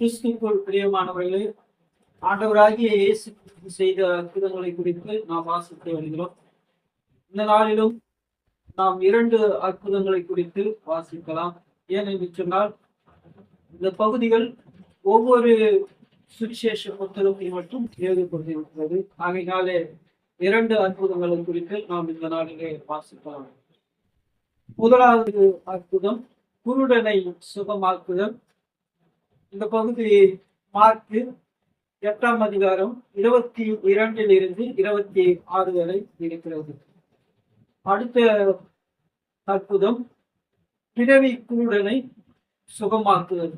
கிறிஸ்துக்குள் பிரியமானவர்களே ஆண்டவராகிய இயேசு செய்த அற்புதங்களை குறித்து நாம் வாசித்து வருகிறோம். இந்த நாளிலும் நாம் இரண்டு அற்புதங்களை குறித்து வாசிக்கலாம். ஏனென்று சொன்னால் இந்த பகுதிகள் ஒவ்வொரு சுவிசேஷ புத்தகத்தை மட்டும் எழுதப்பட்டிருக்கிறது ஆகையினாலே இரண்டு அற்புதங்களை குறித்து நாம் இந்த நாளிலே வாசிக்கலாம். முதலாவது அற்புதம் குருடனை சுகமாக்குதல். இந்த பகுதி மார்க்கு எட்டாம் அதிகாரம் இருபத்தி இரண்டில் இருந்து இருபத்தி ஆறு வரை இருக்கிறது. அடுத்த அற்புதம் பிறவி கூடனை சுகமாக்குதல்.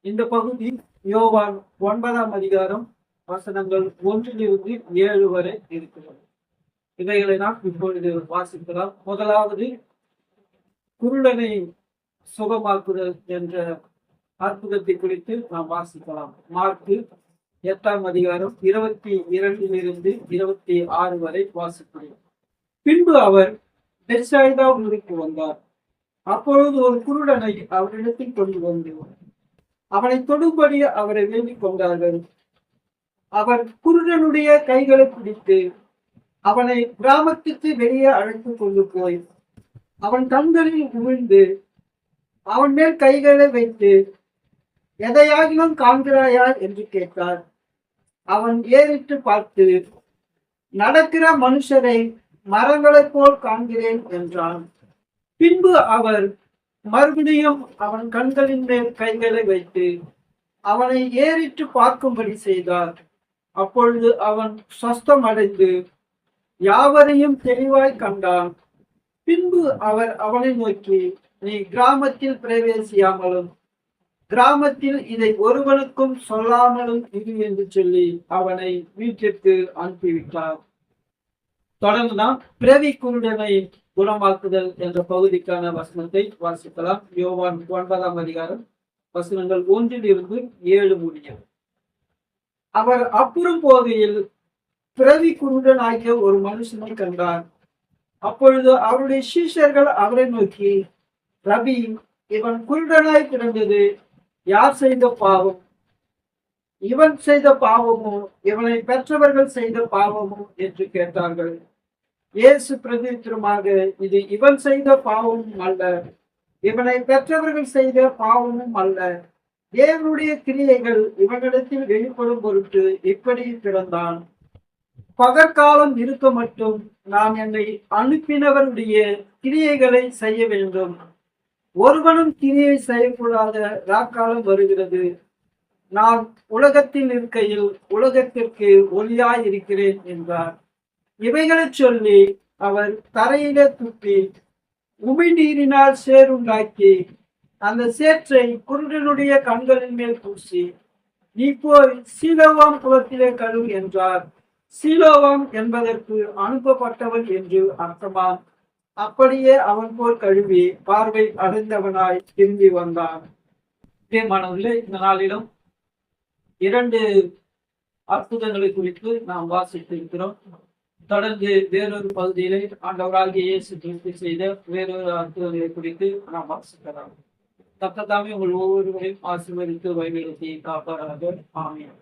இந்த பகுதி யோவான் ஒன்பதாம் அதிகாரம் வசனங்கள் ஒன்றிலிருந்து ஏழு வரை இருக்கிறது. இவைகளை நாம் இப்பொழுது வாசிக்கலாம். முதலாவது குருடனை சுகமாக்குதல் என்ற அற்புதத்தை குறித்து நாம் வாசிக்கலாம். மார்க்கு எட்டாம் அதிகாரம் இருபத்தி இரண்டிலிருந்து இருபத்தி ஆறு வரை வாசிக்கிறோம். பின்பு அவர் பெர்சாயிதா ஊருக்கு வந்தார். அப்பொழுது ஒரு குருடனை அவரிடத்தில் கொண்டு வந்து அவனை தொடும்படி அவரை வேண்டிக் கொண்டார்கள். அவர் குருடனுடைய கைகளை பிடித்து அவனை கிராமத்துக்கு வெளியே அழைத்து கொண்டு போய் அவன் கண்களில் உமிழ்ந்து அவன் மேல் கைகளை வைத்து எதையாகிலும் காண்கிறாயா என்று கேட்டார். அவன் ஏறிட்டு பார்த்து நடக்கிற மனுஷரை மரங்களைப் போல் காண்கிறேன் என்றான். பின்பு அவர் மறுபடியும் அவன் கண்களின் மேல் கைகளை வைத்து அவனை ஏறிட்டு பார்க்கும்படி செய்தார். அப்பொழுது அவன் சொஸ்தம் அடைந்து யாவரையும் தெளிவாய் கண்டான். பின்பு அவர் அவனை நோக்கி நீ கிராமத்தில் பிரவேசியாமலும் கிராமத்தில் இதை ஒருவனுக்கும் சொல்லாமலும் இரு என்று சொல்லி அவனை வீட்டிற்கு அனுப்பிவிட்டார். தொடர்ந்து நாம் பிறவி குருடனை குணமாக்குதல் என்ற பகுதிக்கான வசனத்தை வாசிக்கலாம். யோவான் ஒன்பதாம் அதிகாரம் வசனங்கள் ஒன்றில் இருந்து ஏழு முடியும். அவர் அப்புறம் போகையில் பிறவி குருடன் ஆகிய ஒரு மனுஷனை கண்டார். அப்பொழுது அவருடைய சீஷர்கள் அவரை நோக்கி ரபி இவன் குருடனாய் கிடந்தது யார் செய்த பாவம்? இவன் செய்த பாவமோ? இவனை பெற்றவர்கள் செய்த பாவமோ? என்று கேட்டார்கள். இயேசு பிரதித்திரமாக இது இவன் செய்த பாவமும் அல்ல இவனை பெற்றவர்கள் செய்த பாவமும் அல்ல. தேவனுடைய கிரியைகள் இவனிடத்தில் வெளிப்படும் பொருட்டு இப்படி பிறந்தான். பகற்காலம் இருக்க மட்டும் நான் என்னை அனுப்பினவருடைய கிரியைகளை செய்ய வேண்டும். ஒருவனும் கிரியை செய்யக்கூடாத ராக்காலம் வருகிறது. நான் உலகத்தில் இருக்கையில் உலகத்திற்கு ஒளியாய் இருக்கிறேன் என்றார். இவைகளை சொல்லி அவர் தரையிலே துப்பி உமிழ்நீரினால் சேருண்டாக்கி அந்த சேற்றை குருடனுடைய கண்களின் மேல் பூசி நீ போய் சீலோவாம் குளத்திலே கழு என்றார். சீலோவாம் என்பதற்கு அனுப்பப்பட்டவன் என்று அர்த்தமாம் அப்படியே அவன் போல் கழுவி பார்வை அடைந்தவனாய் திரும்பி வந்தான். மாணவர்களே இந்த நாளிலும் இரண்டு அற்புதங்களை குறித்து நாம் வாசித்து இருக்கிறோம் தொடர்ந்து வேறொரு பகுதியிலே ஆண்டவராகிய இயேசு கிறிஸ்து செய்த வேறொரு அற்புதங்களை குறித்து நாம் வாசிக்கலாம். தத்தத்தாமே உங்கள் ஒவ்வொருவரையும் ஆசீர்வதித்து வழிநடத்தி காப்பாராக. ஆமீன்.